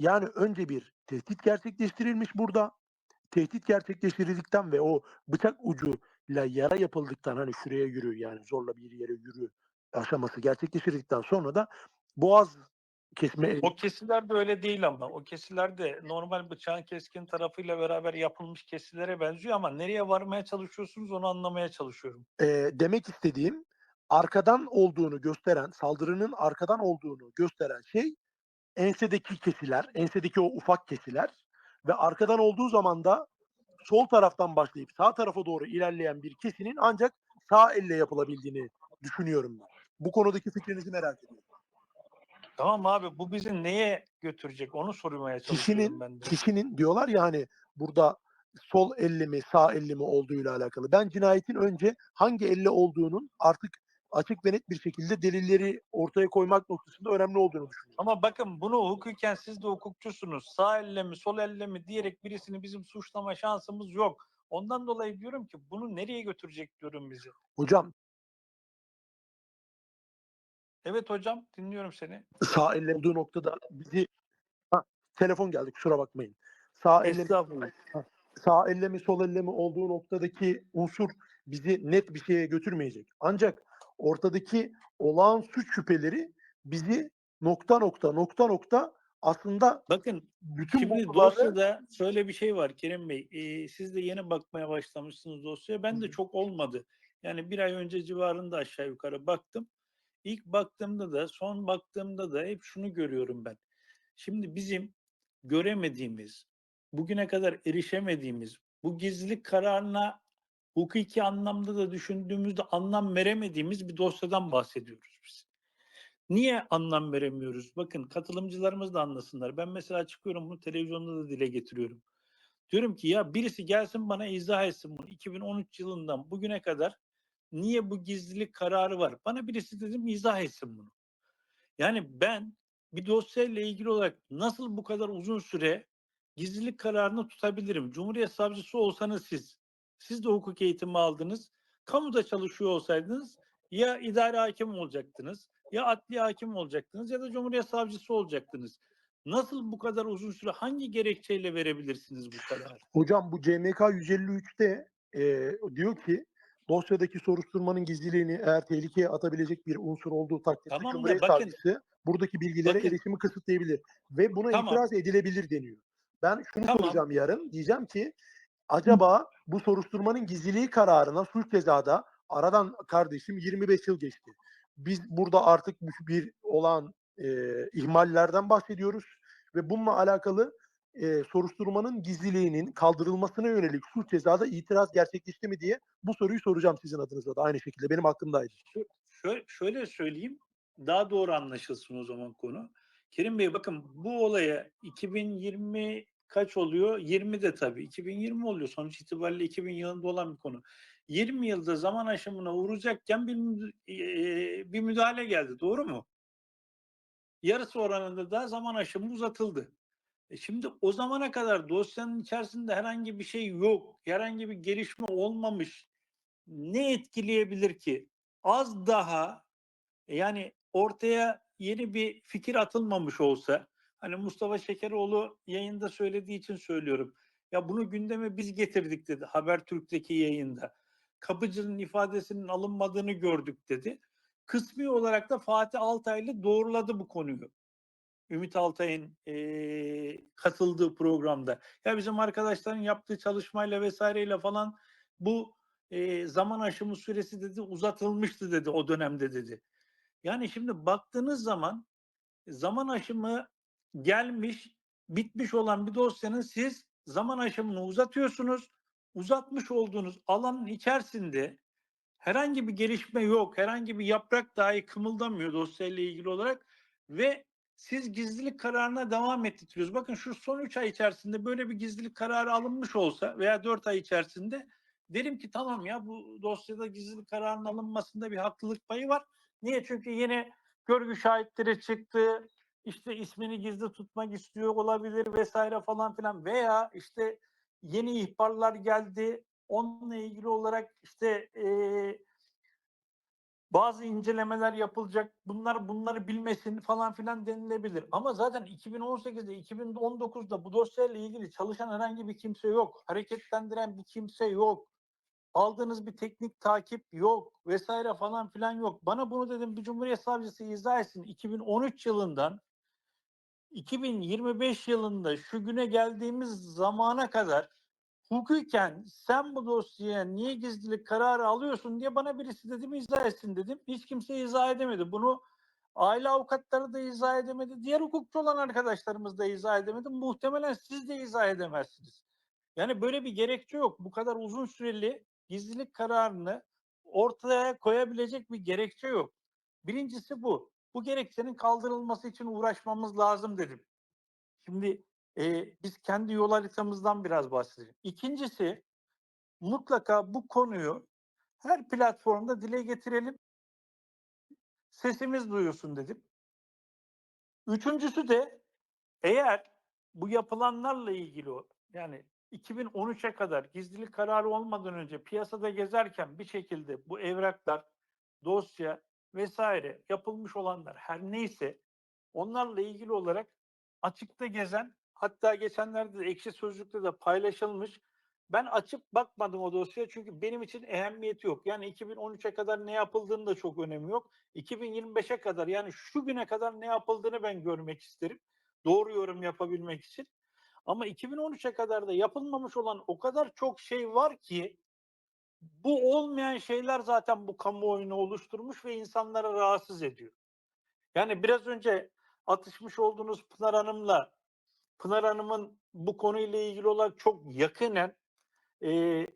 Yani önce bir tehdit gerçekleştirilmiş burada. Tehdit gerçekleştirildikten ve o bıçak ucuyla yara yapıldıktan hani şuraya yürü yani zorla bir yere yürü aşaması gerçekleştirdikten sonra da boğaz kesme O kesiler de öyle değil ama. O kesiler de normal bıçağın keskin tarafıyla beraber yapılmış kesilere benziyor ama nereye varmaya çalışıyorsunuz onu anlamaya çalışıyorum. Eee, demek istediğim arkadan olduğunu gösteren, saldırının arkadan olduğunu gösteren şey ensedeki kesiler, ensedeki o ufak kesiler ve arkadan olduğu zaman da sol taraftan başlayıp sağ tarafa doğru ilerleyen bir kesinin ancak sağ elle yapılabildiğini düşünüyorum ben. Bu konudaki fikrinizi merak ediyorum. Tamam abi bu bizi neye götürecek onu sormaya çalışıyorum Kişinin ben de. kişinin diyorlar ya hani burada sol elle mi sağ elle mi olduğuyla alakalı. Ben cinayetin önce hangi elle olduğunun artık açık ve net bir şekilde delilleri ortaya koymak noktasında önemli olduğunu düşünüyorum. Ama bakın bunu hukuken siz de hukukçusunuz. Sağ elle mi sol elle mi diyerek birisini bizim suçlama şansımız yok. Ondan dolayı diyorum ki bunu nereye götürecek diyorum bizi. Hocam Evet hocam dinliyorum seni. sağ elle olduğu noktada bizi ha, telefon geldi kusura bakmayın. Sağ elle sağ elle mi sol elle mi olduğu noktadaki unsur bizi net bir şeye götürmeyecek. Ancak ortadaki olağan suç şüpheleri bizi nokta nokta nokta nokta aslında Bakın bütün Şimdi dosyada şöyle bir şey var Kerim Bey. Ee, siz de yeni bakmaya başlamışsınız dosyaya. Ben de Hı. çok olmadı. Yani bir ay önce civarında aşağı yukarı baktım. İlk baktığımda da son baktığımda da hep şunu görüyorum ben. Şimdi bizim göremediğimiz, bugüne kadar erişemediğimiz, bu gizlilik kararına hukuki anlamda da düşündüğümüzde anlam veremediğimiz bir dosyadan bahsediyoruz biz. Niye anlam veremiyoruz? Bakın katılımcılarımız da anlasınlar. Ben mesela çıkıyorum bunu televizyonda da dile getiriyorum. Diyorum ki ya birisi gelsin bana izah etsin bunu. 2013 yılından bugüne kadar niye bu gizlilik kararı var? Bana birisi dedim izah etsin bunu. Yani ben bir dosyayla ilgili olarak nasıl bu kadar uzun süre gizlilik kararını tutabilirim? Cumhuriyet savcısı olsanız siz, siz de hukuk eğitimi aldınız. Kamuda çalışıyor olsaydınız ya idare hakim olacaktınız, ya adli hakim olacaktınız ya da Cumhuriyet savcısı olacaktınız. Nasıl bu kadar uzun süre hangi gerekçeyle verebilirsiniz bu kararı? Hocam bu CMK 153'te e, diyor ki dosyadaki soruşturmanın gizliliğini eğer tehlikeye atabilecek bir unsur olduğu takdirde Tamam Cumhuriyet bakın- Savcısı buradaki bilgilere bakın- erişimi kısıtlayabilir ve buna Tamam. itiraz edilebilir deniyor. Ben şunu Tamam. soracağım yarın. Diyeceğim ki acaba bu soruşturmanın gizliliği kararına suç cezada aradan kardeşim 25 yıl geçti. Biz burada artık bir- olan e, ihmallerden bahsediyoruz ve bununla alakalı e, soruşturmanın gizliliğinin kaldırılmasına yönelik suç cezada itiraz gerçekleşti mi diye bu soruyu soracağım sizin adınıza da aynı şekilde benim aklımdaydı. Şöyle, şöyle söyleyeyim, daha doğru anlaşılsın o zaman konu. Kerim Bey bakın bu olaya 2020 kaç oluyor? 20 de tabii. 2020 oluyor. Sonuç itibariyle 2000 yılında olan bir konu. 20 yılda zaman aşımına uğrayacakken bir, mü- eee, bir müdahale geldi. Doğru mu? Yarısı oranında da zaman aşımı uzatıldı. E şimdi o zamana kadar dosyanın içerisinde herhangi bir şey yok. Herhangi bir gelişme olmamış. Ne etkileyebilir ki? Az daha yani ortaya yeni bir fikir atılmamış olsa hani Mustafa Şekeroğlu yayında söylediği için söylüyorum. Ya bunu gündeme biz getirdik dedi Habertürk'teki yayında. Kapıcının ifadesinin alınmadığını gördük dedi. Kısmi olarak da Fatih Altaylı doğruladı bu konuyu. Ümit Altay'ın eee, katıldığı programda. Ya bizim arkadaşların yaptığı çalışmayla vesaireyle falan bu eee, zaman aşımı süresi dedi uzatılmıştı dedi o dönemde dedi. Yani şimdi baktığınız zaman zaman aşımı gelmiş, bitmiş olan bir dosyanın siz zaman aşımını uzatıyorsunuz. Uzatmış olduğunuz alanın içerisinde herhangi bir gelişme yok, herhangi bir yaprak dahi kımıldamıyor dosyayla ilgili olarak ve siz gizlilik kararına devam ettiriyoruz. Bakın şu son 3 ay içerisinde böyle bir gizlilik kararı alınmış olsa veya 4 ay içerisinde derim ki tamam ya bu dosyada gizlilik kararının alınmasında bir haklılık payı var. Niye? Çünkü yine görgü şahitleri çıktı. İşte ismini gizli tutmak istiyor olabilir vesaire falan filan veya işte yeni ihbarlar geldi. Onunla ilgili olarak işte eee bazı incelemeler yapılacak. Bunlar bunları bilmesin falan filan denilebilir. Ama zaten 2018'de 2019'da bu dosyayla ilgili çalışan herhangi bir kimse yok. Hareketlendiren bir kimse yok. Aldığınız bir teknik takip yok vesaire falan filan yok. Bana bunu dedim bir Cumhuriyet Savcısı izah etsin. 2013 yılından 2025 yılında şu güne geldiğimiz zamana kadar hukuken sen bu dosyaya niye gizlilik kararı alıyorsun diye bana birisi dedim izah etsin dedim. Hiç kimse izah edemedi. Bunu aile avukatları da izah edemedi. Diğer hukukçu olan arkadaşlarımız da izah edemedi. Muhtemelen siz de izah edemezsiniz. Yani böyle bir gerekçe yok. Bu kadar uzun süreli gizlilik kararını ortaya koyabilecek bir gerekçe yok. Birincisi bu. Bu gerekçenin kaldırılması için uğraşmamız lazım dedim. Şimdi e, biz kendi yol haritamızdan biraz bahsedelim. İkincisi mutlaka bu konuyu her platformda dile getirelim. Sesimiz duyulsun dedim. Üçüncüsü de eğer bu yapılanlarla ilgili yani 2013'e kadar gizlilik kararı olmadan önce piyasada gezerken bir şekilde bu evraklar, dosya vesaire yapılmış olanlar her neyse onlarla ilgili olarak açıkta gezen hatta geçenlerde de ekşi sözlükte de paylaşılmış. Ben açıp bakmadım o dosyaya çünkü benim için ehemmiyeti yok. Yani 2013'e kadar ne yapıldığını da çok önemi yok. 2025'e kadar yani şu güne kadar ne yapıldığını ben görmek isterim. Doğru yorum yapabilmek için. Ama 2013'e kadar da yapılmamış olan o kadar çok şey var ki bu olmayan şeyler zaten bu kamuoyunu oluşturmuş ve insanları rahatsız ediyor. Yani biraz önce atışmış olduğunuz Pınar Hanım'la Pınar Hanım'ın bu konuyla ilgili olarak çok yakinen e,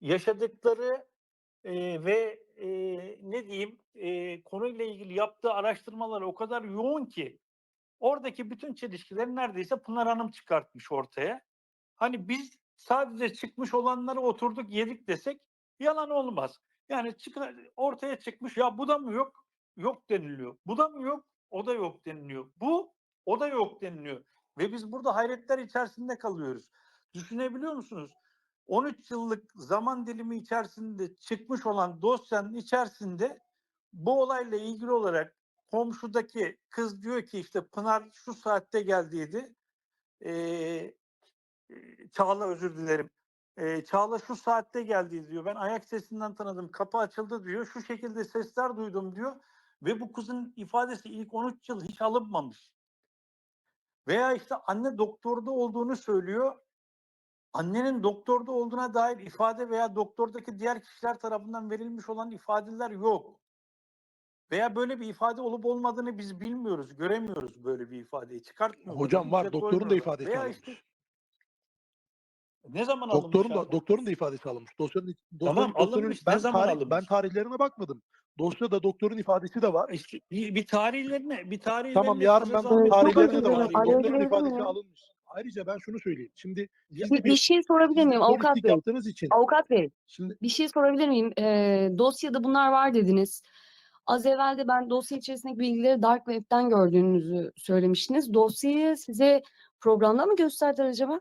yaşadıkları e, ve e, ne diyeyim e, konuyla ilgili yaptığı araştırmalar o kadar yoğun ki oradaki bütün çelişkileri neredeyse Pınar Hanım çıkartmış ortaya. Hani biz sadece çıkmış olanları oturduk yedik desek yalan olmaz. Yani çık- ortaya çıkmış ya bu da mı yok? Yok deniliyor. Bu da mı yok? O da yok deniliyor. Bu o da yok deniliyor. Ve biz burada hayretler içerisinde kalıyoruz. Düşünebiliyor musunuz? 13 yıllık zaman dilimi içerisinde çıkmış olan dosyanın içerisinde bu olayla ilgili olarak komşudaki kız diyor ki işte Pınar şu saatte geldiydi. Ee, e, Çağla özür dilerim. Ee, Çağla şu saatte geldi diyor. Ben ayak sesinden tanıdım. Kapı açıldı diyor. Şu şekilde sesler duydum diyor. Ve bu kızın ifadesi ilk 13 yıl hiç alınmamış. Veya işte anne doktorda olduğunu söylüyor. Annenin doktorda olduğuna dair ifade veya doktordaki diğer kişiler tarafından verilmiş olan ifadeler yok. Veya böyle bir ifade olup olmadığını biz bilmiyoruz, göremiyoruz böyle bir ifadeyi. Çıkartmıyorlar. Hocam var doktorun da ifadesi Veya işte ne zaman Doktorun alınmış da abi? doktorun da ifadesi alınmış. Dosyanın dosyanın, Tamam, dosyanın- alınmış. Ne ben zaman tarih- alınmış? ben tarihlerine bakmadım. Dosyada doktorun ifadesi de var. İşte bir, bir tarihlerine, bir tarihlerine Tamam yarın ben çok tarihlerine de bakayım. Doktorun ifadesi alınmış. Ayrıca ben şunu söyleyeyim. Şimdi Bir, bir şey sorabilir miyim avukat bey? yaptığınız için Avukat bey şimdi bir şey sorabilir miyim? Ee, dosyada bunlar var dediniz. Az evvel de ben dosya içerisindeki bilgileri Dark Web'den gördüğünüzü söylemiştiniz. Dosyayı size programda mı gösterdiler acaba?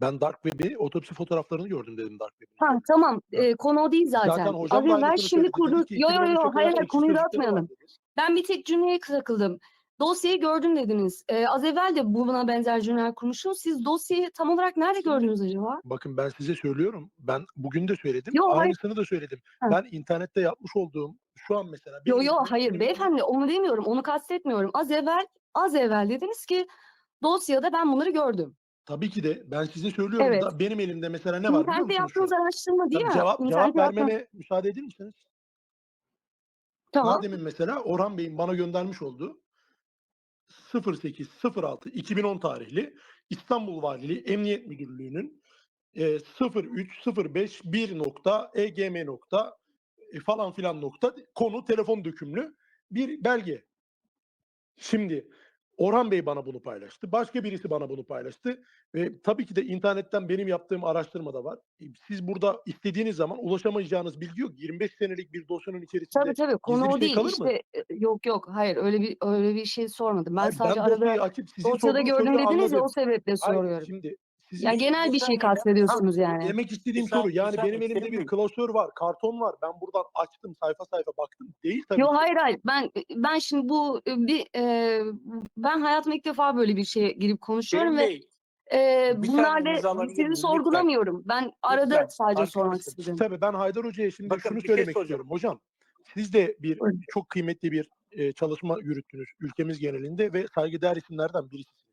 Ben Dark Web'i otopsi fotoğraflarını gördüm dedim Dark Web'i. Ha tamam. Ee, konu o değil zaten. Zaten hocam Az evvel şimdi ki Yo yo 2013'e yo hayır hayır konuyu var dağıtmayalım. Ben bir tek cümleye takıldım. Dosyayı gördüm dediniz. Ee, az evvel de buna benzer cümleler kurmuştunuz. Siz dosyayı tam olarak nerede gördünüz acaba? Bakın ben size söylüyorum. Ben bugün de söyledim. Yo, hayır. Aynısını da söyledim. Ha. Ben internette yapmış olduğum şu an mesela Yo yo hayır benim- beyefendi onu demiyorum. Onu kastetmiyorum. Az evvel az evvel dediniz ki dosyada ben bunları gördüm. Tabii ki de ben size söylüyorum Evet. da benim elimde mesela ne var biliyor İnternette musunuz? yaptığınız an? araştırma değil Tabii mi? cevap, cevap İnternette yaptığınız- vermeme müsaade edin misiniz? Tamam. Daha demin mesela Orhan Bey'in bana göndermiş olduğu 0806 2010 tarihli İstanbul Valiliği Emniyet Müdürlüğü'nün e, 03051 nokta egm nokta e, falan filan nokta konu telefon dökümlü bir belge. Şimdi Orhan Bey bana bunu paylaştı. Başka birisi bana bunu paylaştı. Ve tabii ki de internetten benim yaptığım araştırma da var. Siz burada istediğiniz zaman ulaşamayacağınız bilgi yok. 25 senelik bir dosyanın içerisinde Tabii tabii konu o şey değil. kalır? İşte e, yok yok hayır öyle bir öyle bir şey sormadım. Ben Hayır, sadece dosyayı arada açıp dosyada gördüm dediniz ya o sebeple Hayır, soruyorum. şimdi sizin Yani genel bir şey kastediyorsunuz yani. Demek istediğim soru yani benim elimde bir klasör var, karton var. Ben buradan açtım sayfa sayfa baktım. Değil tabii. Yo ki. hayır hayır ben ben şimdi bu e, bir e, ben hayatımda ilk defa böyle bir şeye girip konuşuyorum Kerim ve Bey, e, bir bunlarla alabilir miyim? sizi Lütfen. sorgulamıyorum. Ben arada Lütfen, sadece sormak istedim. Tabii ben Haydar Hoca'ya şimdi Bakın, şunu bir şey söylemek soracağım. istiyorum. Hocam siz de bir Buyurun. çok kıymetli bir e, çalışma yürüttünüz ülkemiz genelinde ve saygıdeğer isimlerden birisiniz.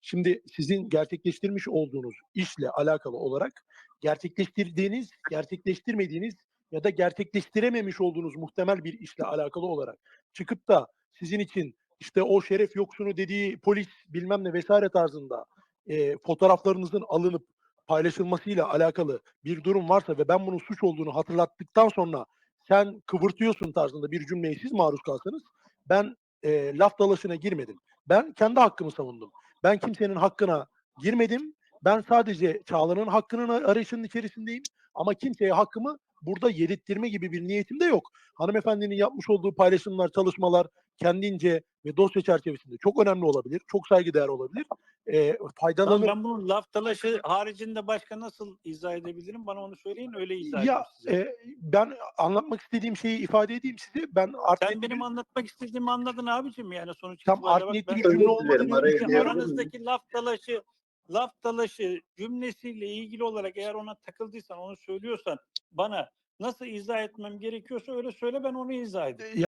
Şimdi sizin gerçekleştirmiş olduğunuz işle alakalı olarak gerçekleştirdiğiniz, gerçekleştirmediğiniz ya da gerçekleştirememiş olduğunuz muhtemel bir işle alakalı olarak çıkıp da sizin için işte o şeref yoksunu dediği polis bilmem ne vesaire tarzında e, fotoğraflarınızın alınıp paylaşılmasıyla alakalı bir durum varsa ve ben bunun suç olduğunu hatırlattıktan sonra sen kıvırtıyorsun tarzında bir cümleye siz maruz kalsanız ben e, laf dalaşına girmedim. Ben kendi hakkımı savundum. Ben kimsenin hakkına girmedim. Ben sadece Çağla'nın hakkının ar- arayışının içerisindeyim. Ama kimseye hakkımı burada yedirttirme gibi bir niyetim de yok. Hanımefendinin yapmış olduğu paylaşımlar, çalışmalar kendince ve dosya çerçevesinde çok önemli olabilir. Çok saygıdeğer olabilir. E, Tamam, faydalanır. ben bunu laf dalaşı haricinde başka nasıl izah edebilirim? Bana onu söyleyin öyle izah Ya edeyim size. e, ben anlatmak istediğim şeyi ifade edeyim size. Ben art Sen benim anlatmak istediğimi anladın abicim yani sonuç Tam art bak niyetli cümle olmadı aranızdaki laf dalaşı laf dalaşı cümlesiyle ilgili olarak eğer ona takıldıysan onu söylüyorsan bana nasıl izah etmem gerekiyorsa öyle söyle ben onu izah edeyim.